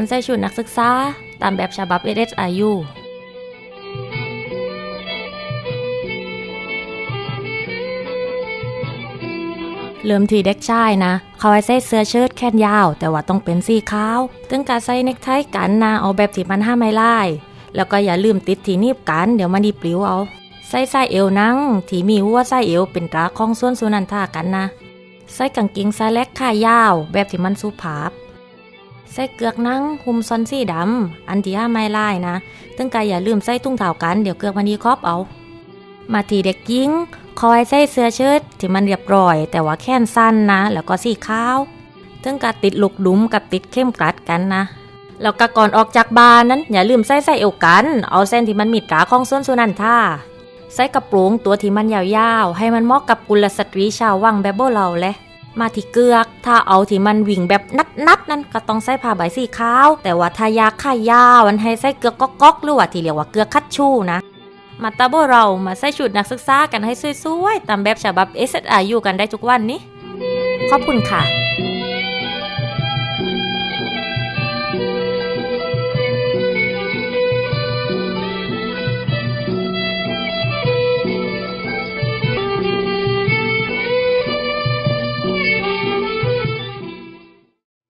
การใส่ชุดนักศึกษา ตามแบบฉบับ SSIU เริ่มที่เด็กชายนะ เขาให้ใส่เสื้อเชิ้ตแขนยาว แต่ว่าต้องเป็นสีขาวถึงการใส่เนคไทกันนะเอาแบบที่มันห้าไม่ไล่แล้วก็อย่าลืมติดที่นีบกัน เดี๋ยวมันดีปลิวเอา ใส่ใส่เอวนั่งที่มีหัวใส่เอวเป็นตราของส่วนสุนันทากันนะ ใส่กางเกงสายเล็กขายาว แบบที่มันสุภาพ ใส่เกือกนังหุ้มซอนสีดำ อันที่ห้าไม่ไล่นะตึงกายอย่าลืมใส่ตุ้งเท้ากัน เดี๋ยวเกือกมันดีครอบเอา มาทีเด็กหญิงคอยใส่เสื้อเชิ้ตที่มันเรียบร้อย แต่ว่าแค่นสั้นนะ แล้วก็สีขาวถึงกับติดลูกดุมกับติดเข้มกลัดกันนะแล้วก็ก่อนออกจากบ้านนั้น อย่าลืมใส่ใส่เอวกัน เอาเส้นที่มันมีตราของส่วนสุนันท่าใส่กระโปรงตัวที่มันยาวๆ ให้มันเหมาะกับกุลสตรีชาววังแบบโบเราแหละ มาที่เกือก ถ้าเอาที่มันวิ่งแบบนัดๆนั้นก็ต้องใส่ผ้าใบสีขาว แต่ว่าถ้ายากขายาวมันให้ใส่เกือกก๊อกๆหรือว่าที่เรียกว่าเกือกคัดชูนะมาตาโบเรามาใส่ชุดนักศึกษากันให้สวยๆ ตามแบบฉบับ SSIU กันได้ทุกวันนี้ ขอบคุณค่ะ